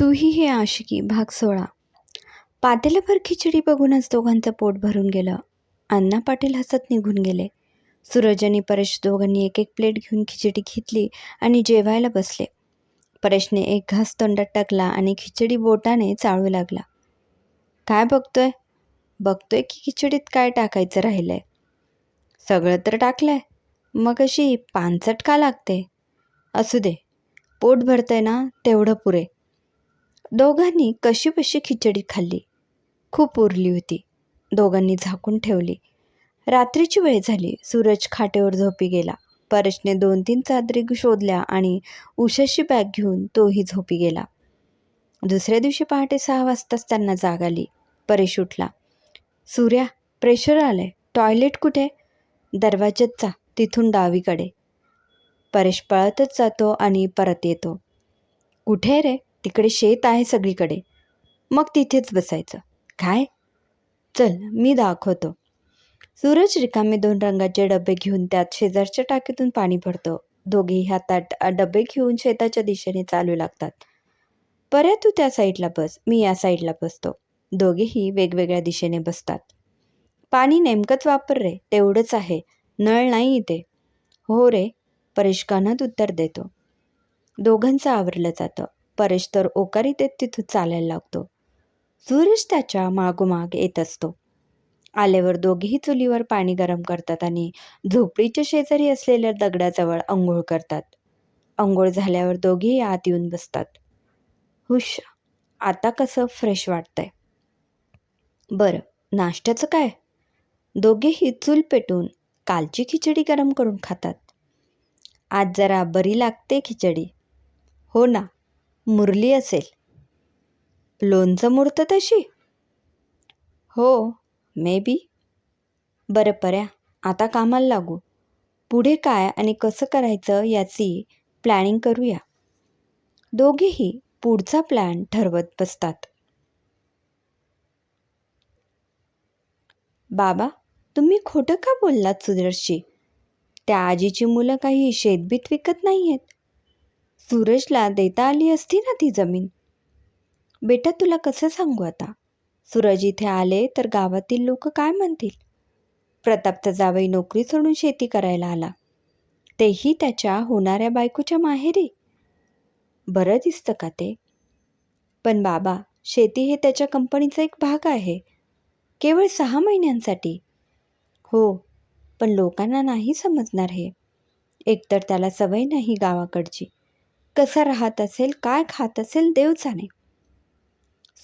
तूही हे आशिकी भाग सोळा. पातेल्याभर खिचडी बघूनच दोघांचं पोट भरून गेलं. अण्णा पाटील हसत निघून गेले. सूरज आणि परेश दोघांनी एक एक प्लेट घेऊन खिचडी घेतली आणि जेवायला बसले. परेशने एक घास तोंडात टाकला आणि खिचडी बोटाने चाळू लागला. काय बघतोय? बघतोय की खिचडीत काय टाकायचं राहिलंय? सगळं तर टाकलंय. मग अशी पानचट का लागते? असू दे. पोट भरतंय ना तेवढं पुरे. दोघांनी कशीबशी खिचडी खाल्ली. खूप उरली होती. दोघांनी झाकून ठेवली. रात्रीची वेळ झाली. सूरज खाटेवर झोपी गेला. परशने दोन तीन चादरी शोधल्या आणि उशाशी बॅग घेऊन तोही झोपी गेला. दुसऱ्या दिवशी पहाटे सहा वाजताच त्यांना जाग आली. परेश उठला. सूर्या प्रेशर आलंय. टॉयलेट कुठे? दरवाज्यात जा. तिथून डावीकडे. परेश पळतच जातो आणि परत येतो. कुठे रे? तिकडे शेत आहे सगळीकडे. मग तिथेच बसायचं. काय? चल मी दाखवतो. सूरज रिकामे दोन रंगाचे डबे घेऊन त्यात शेजारच्या टाकीतून पाणी भरतो. दोघेही हातात डबे घेऊन शेताच्या दिशेने चालू लागतात. पर्या तू त्या साईडला बस मी या साईडला बसतो. दोघेही वेगवेगळ्या दिशेने बसतात. पाणी नेमकंच वापर रे तेवढंच आहे. नळ नाही इथे. हो रे परिष्कानात उत्तर देतो. दोघांचं आवरलं जातं. परेश तर ओकारी देत तिथून चालायला लागतो. सूरज त्याच्या मागोमाग येत असतो. आल्यावर दोघेही चुलीवर पाणी गरम करतात आणि झोपडीच्या शेजारी असलेल्या दगडाजवळ अंघोळ करतात. अंघोळ झाल्यावर दोघेही आत येऊन बसतात. हुश आता कसं फ्रेश वाटतंय. बरं नाश्त्याचं काय? दोघेही चूल पेटून कालची खिचडी गरम करून खातात. आज जरा बरी लागते खिचडी. हो ना मुरली असेल. लोणचं मुरतं तशी? हो मे बी बरं पर्या आता कामाला लागू. पुढे काय आणि कसं करायचं याची प्लॅनिंग करूया. दोघेही पुढचा प्लॅन ठरवत बसतात. बाबा तुम्ही खोटं का बोललात सुदर्शी? त्या आजीची मुलं काही शेतबीत विकत नाही आहेत सूरजला देता आली असती ना ती जमीन? बेटा तुला कसं सांगू आता? सूरज इथे आले तर गावातील लोक काय म्हणतील? प्रतापचा जावई नोकरी सोडून शेती करायला आला. तेही त्याच्या होणाऱ्या बायकोच्या माहेरी? बरं दिसतं का ते? पण बाबा शेती हे त्याच्या कंपनीचा एक भाग आहे. केवळ सहा महिन्यांसाठी. हो पण लोकांना नाही समजणार हे. एकतर त्याला सवय नाही गावाकडची. कसा राहत असेल काय खात असेल देव जाणे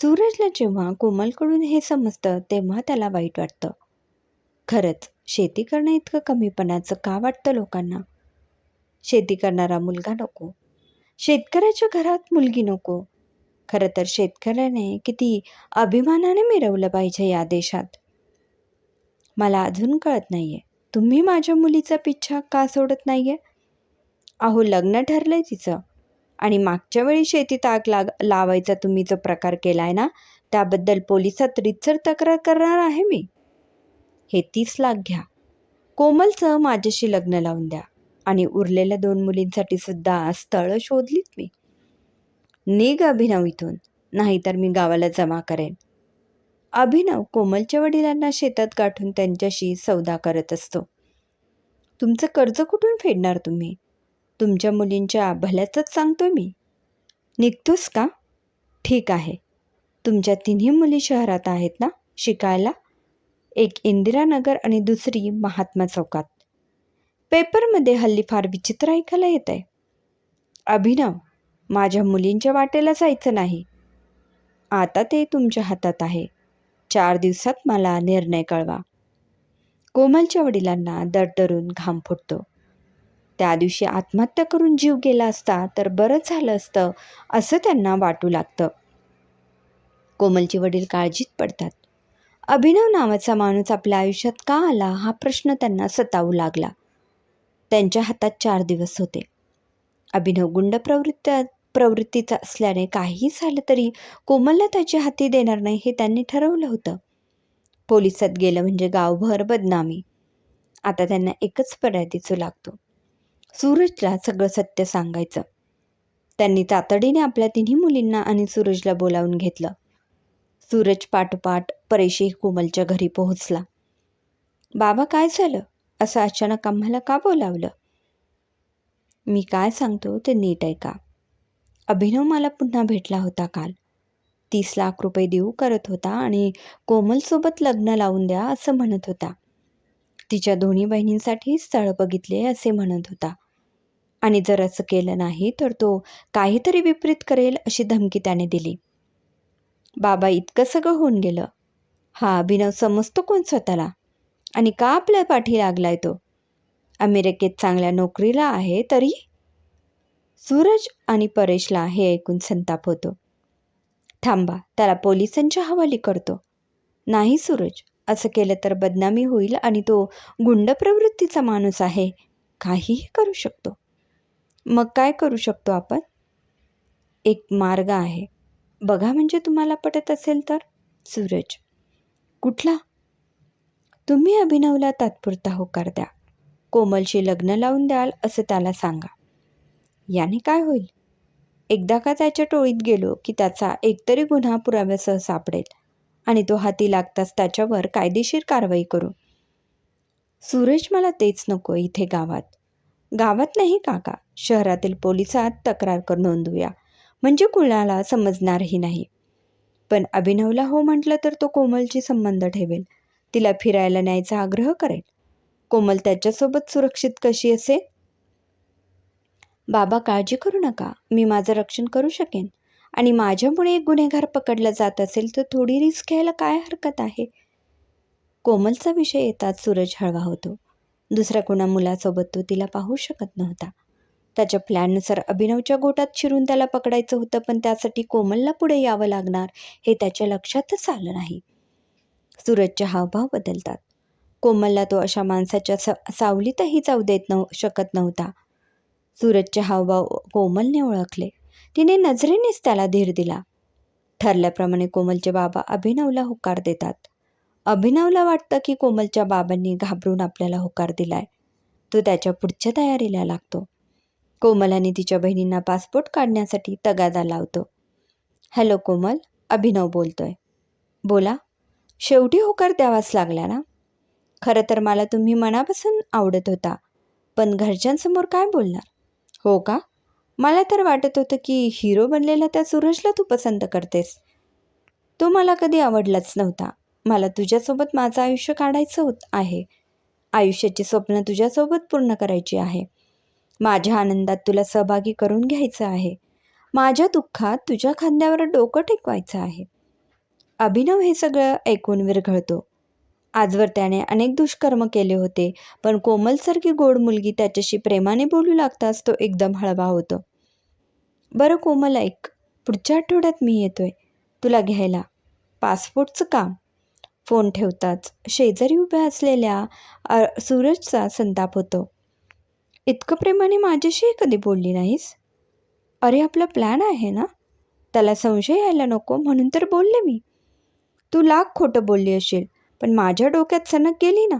सूरजला जेव्हा कोमलकडून हे समजतं तेव्हा त्याला वाईट वाटतं. खरंच शेती करणं इतकं कमीपणाचं का वाटतं लोकांना? शेती करणारा मुलगा नको. शेतकऱ्याच्या घरात मुलगी नको. खरं तर शेतकऱ्याने किती अभिमानाने मिरवलं पाहिजे या देशात. मला अजून कळत नाहीये तुम्ही माझ्या मुलीचा पिच्छा का सोडत नाहीये? अहो लग्न ठरलंय तिचं. आणि मागच्या वेळी शेतीत आग लाग लावायचा तुम्ही जो प्रकार केला आहे ना त्याबद्दल पोलिसात रितसर तक्रार करणार आहे मी. हे तीस लाख घ्या. कोमलचं माझ्याशी लग्न लावून द्या. आणि उरलेल्या दोन मुलींसाठी सुद्धा स्थळं शोधलीत मी. निघ अभिनव इथून. नाहीतर मी गावाला जमा करेन. अभिनव कोमलच्या वडिलांना शेतात गाठून त्यांच्याशी सौदा करत असतो. तुमचं कर्ज कुठून फेडणार तुम्ही? तुमच्या मुलींच्या भल्याचंच सांगतो मी. निघतोस का? ठीक आहे. तुमच्या तिन्ही मुली शहरात आहेत ना शिकायला? एक इंदिरानगर आणि दुसरी महात्मा चौकात. पेपरमध्ये हल्ली फार विचित्र ऐकायला येत आहे अभिनव माझ्या मुलींच्या वाटेला जायचं नाही. आता ते तुमच्या हातात आहे. चार दिवसात मला निर्णय कळवा. कोमलच्या वडिलांना दरदरून घाम फुटतो. त्या दिवशी आत्महत्या करून जीव गेला असता तर बरं झालं असतं असं त्यांना वाटू लागतं. कोमलचे वडील काळजीत पडतात. अभिनव नावाचा माणूस आपल्या आयुष्यात का आला हा प्रश्न त्यांना सतावू लागला. त्यांच्या हातात चार दिवस होते. अभिनव गुंड प्रवृत्त प्रवृत्तीचा असल्याने काहीही झालं तरी कोमलला त्याच्या हाती देणार नाही हे त्यांनी ठरवलं होतं. पोलिसात गेलं म्हणजे गावभर बदनामी. आता त्यांना एकच पर्याय दिसू लागतो. सूरजला सगळं सत्य सांगायचं. त्यांनी तातडीने आपल्या तिन्ही मुलींना आणि सूरजला बोलावून घेतलं. सूरज पाठोपाठ परेशी कोमलच्या घरी पोहोचला. बाबा काय झालं? असं अचानक आम्हाला का बोलावलं? मी काय सांगतो ते नीट ऐका. अभिनव मला पुन्हा भेटला होता काल. तीस लाख रुपये देऊ करत होता आणि कोमलसोबत लग्न लावून द्या असं म्हणत होता. तिच्या दोन्ही बहिणींसाठी स्थळ बघितले असे म्हणत होता. आणि जर असं केलं नाही तर तो काहीतरी विपरीत करेल अशी धमकी त्याने दिली. बाबा इतकं सगळं होऊन गेलं. हा अभिनव समजतो कोण स्वतःला? आणि का आपल्या पाठी लागलाय तो? अमेरिकेत चांगल्या नोकरीला आहे तरी? सूरज आणि परेशला हे ऐकून संताप होतो. थांबा त्याला पोलिसांच्या हवाली करतो. नाही सूरज. असं केलं तर बदनामी होईल आणि तो गुंड प्रवृत्तीचा माणूस आहे. काहीही करू शकतो. मग काय करू शकतो आपण? एक मार्ग आहे. बघा म्हणजे तुम्हाला पटत असेल तर. सूरज कुठला? तुम्ही अभिनवला तात्पुरता होकार द्या कोमलशी लग्न लावून द्याल असं त्याला सांगा. याने काय होईल? एकदा का त्याच्या टोळीत गेलो की त्याचा एकतरी गुन्हा पुराव्यासह सापडेल. आणि तो हाती लागताच त्याच्यावर कायदेशीर कारवाई करू. सुरेश मला तेच नको इथे गावात. गावात नाही काका. शहरातील पोलिसात तक्रार कर नोंदवूया म्हणजे कुणाला समजणारही नाही. पण अभिनवला हो म्हटलं तर तो कोमलशी संबंध ठेवेल. तिला फिरायला न्यायचा आग्रह करेल. कोमल त्याच्यासोबत सुरक्षित कशी असेल? बाबा काळजी करू नका. मी माझं रक्षण करू शकेन. आणि माझ्यामुळे एक गुन्हेगार पकडला जात असेल तर थोडी रिस्क घ्यायला काय हरकत आहे? कोमलचा विषय येताच सूरज हळवा होतो. दुसऱ्या कोणा मुलासोबत तो तिला पाहू शकत नव्हता. त्याच्या प्लॅननुसार अभिनवच्या गोटात शिरून त्याला पकडायचं होतं पण त्यासाठी कोमलला पुढे यावं लागणार हे त्याच्या लक्षातच आलं नाही. सूरजचे हावभाव बदलतात. कोमलला तो अशा माणसाच्या सा सावलीतही जाऊ देत नव शकत नव्हता. सूरजचे हावभाव कोमलने ओळखले. तिने नजरेनेच त्याला धीर दिला. ठरल्याप्रमाणे कोमलचे बाबा अभिनवला होकार देतात. अभिनवला वाटतं की कोमलच्या बाबांनी घाबरून आपल्याला होकार दिलाय. तो त्याच्या पुढच्या तयारीला लागतो. कोमल आणि तिच्या बहिणींना पासपोर्ट काढण्यासाठी तगादा लावतो. हॅलो कोमल अभिनव बोलतोय. बोला शेवटी होकार द्यावाच लागला ना? खरं तर मला तुम्ही मनापासून आवडत होता पण घरच्यांसमोर काय बोलणार? हो का? मला तर वाटत होतं की हिरो बनलेला त्या सूरजला तू पसंत करतेस. तो मला कधी आवडलाच नव्हता. मला तुझ्यासोबत माझं आयुष्य काढायचं होत आहे. आयुष्याची स्वप्न तुझ्यासोबत पूर्ण करायची आहे. माझ्या आनंदात तुला सहभागी करून घ्यायचं आहे. माझ्या दुःखात तुझ्या खांद्यावर डोकं टेकवायचं आहे. अभिनव हे सगळं ऐकून विरघळतो. आजवर त्याने अनेक दुष्कर्म केले होते पण कोमलसारखी गोड मुलगी त्याच्याशी प्रेमाने बोलू लागताच तो एकदम हळवा होतो. बरं कोमल ऐक पुढच्या आठवड्यात मी येतो आहे तुला घ्यायला. पासपोर्टचं काम. फोन ठेवताच शेजारी उभ्या असलेल्या सूरजचा संताप होतो. इतकं प्रेमाने माझ्याशी कधी बोलली नाहीस? अरे आपला प्लॅन आहे ना? त्याला संशय यायला नको म्हणून तर बोलले मी. तू लाख खोटं बोलली असेल पण माझ्या डोक्यात सनक गेली ना?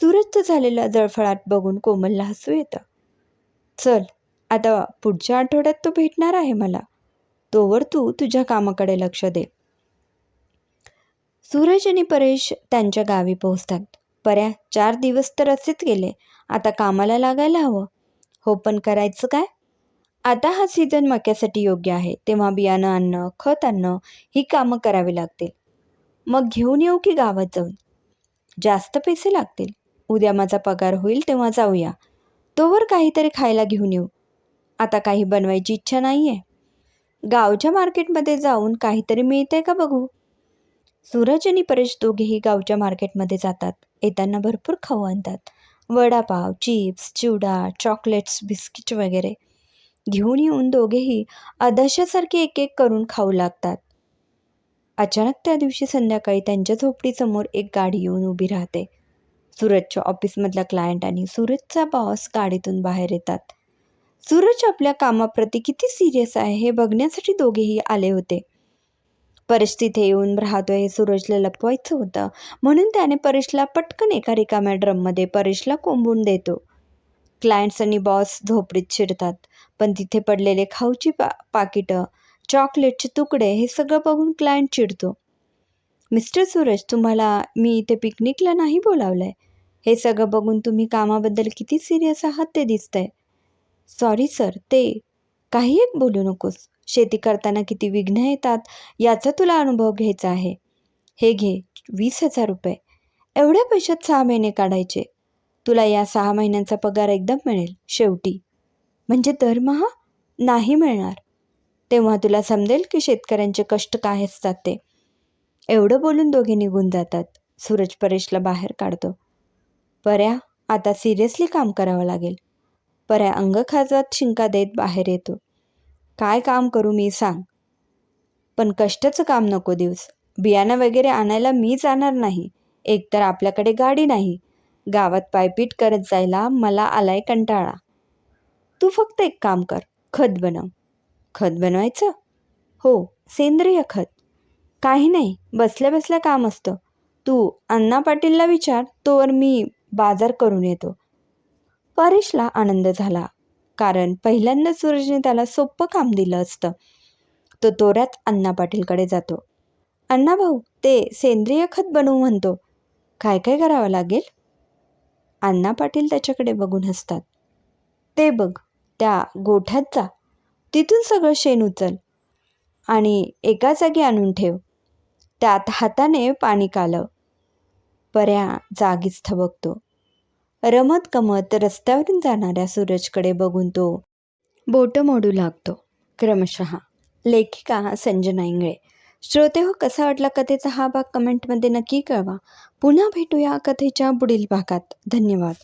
सूरजचं झालेला जळफळाट बघून कोमलला हसू येतं. चल आता पुढच्या आठवड्यात तो भेटणार आहे मला. तोवर तू तुझ्या कामाकडे लक्ष दे. सूरज आणि परेश त्यांच्या गावी पोहोचतात. पर्या चार दिवस तर असेच गेले. आता कामाला लागायला हवं. हो पण करायचं काय? आता हा सीझन मक्यासाठी योग्य आहे. तेव्हा बियाणं आणणं खत आणणं ही कामं करावी लागतील. मग घेऊन येऊ की गावात जाऊन? जास्त पैसे लागतील. उद्या माझा पगार होईल तेव्हा जाऊया. तोवर काहीतरी खायला घेऊन येऊ. आता काही बनवायची इच्छा नाही आहे गावच्या मार्केटमध्ये जाऊन काहीतरी मिळतंय का बघू? सूरज आणि परेश दोघेही गावच्या मार्केटमध्ये जातात. येताना भरपूर खाऊ आणतात. Vada pav chips chivda chocolates biscuit वगैरे. घेऊन येऊन दोघेही अदशासारखे एक एक करून खाऊ लागतात. अचानक त्या दिवशी संध्याकाळी त्यांच्या झोपडीसमोर एक गाडी येऊन उभी राहते. सूरजच्या ऑफिसमधला क्लायंट आणि सूरजचा बॉस गाडीतून बाहेर येतात. सूरज आपल्या कामाप्रती किती सिरियस आहे हे बघण्यासाठी दोघेही आले होते. परेश तिथे येऊन राहतोय हे सूरजला लपवायचं होतं. म्हणून त्याने परेशला पटकन एका रिकाम्या ड्रममध्ये परेशला कोंबून देतो. क्लायंट्स आणि बॉस झोपडीत शिरतात पण तिथे पडलेले खाऊची पा पाकिटं चॉकलेटचे तुकडे हे सगळं बघून क्लायंट चिडतो. मिस्टर सूरज तुम्हाला मी इथे पिकनिकला नाही बोलावलं आहे हे सगळं बघून तुम्ही कामाबद्दल किती सिरियस आहात ते दिसतंय. सॉरी सर ते काही एक बोलू नकोस. शेती करताना किती विघ्न येतात याचा तुला अनुभव घ्यायचा आहे. हे घे वीस हजार रुपये. एवढ्या पैशात सहा महिने काढायचे. तुला या सहा महिन्यांचा पगार एकदम मिळेल शेवटी. म्हणजे दरमहा नाही मिळणार. तेव्हा तुला समजेल की शेतकऱ्यांचे कष्ट काय असतात ते. एवढं बोलून दोघे निघून जातात. सूरज परेशला बाहेर काढतो. पर्या आता सिरियसली काम करावं लागेल. पऱ्या अंगखाजात शिंका देत बाहेर येतो. काय काम करू मी सांग. पण कष्टाचं काम नको दिवस. बियाणं वगैरे आणायला मी जाणार नाही. एकतर आपल्याकडे गाडी नाही. गावात पायपीट करत जायला मला आलाय कंटाळा. तू फक्त एक काम कर. खत बनव. खत बनवायचं? हो. सेंद्रिय खत. काही नाही. बसल्या बसल्या काम असतं. तू अण्णा पाटीलला विचार. तोवर मी बाजार करून येतो. परेशला आनंद झाला. कारण पहिल्यांदा सूरजने त्याला सोपं काम दिलं असतं. तो तोऱ्यात अण्णा पाटीलकडे जातो. अण्णा भाऊ ते सेंद्रिय खत बनवू म्हणतो. काय काय करावं लागेल? अण्णा पाटील त्याच्याकडे बघून हसतात. ते बघ त्या गोठ्यात जा. तिथून सगळं शेण उचल आणि एका जागी आणून ठेव. त्यात हाताने पाणी कालव पर्या जागीच थबकतो. रमतगमत रस्त्यावरून जाणाऱ्या सूरजकडे बघून तो बोटं मोडू लागतो. क्रमशः. लेखिका संजना इंगळे. श्रोते हो कसा वाटला कथेचा हा भाग कमेंटमध्ये नक्की कळवा. पुन्हा भेटूया कथेच्या पुढील भागात. धन्यवाद.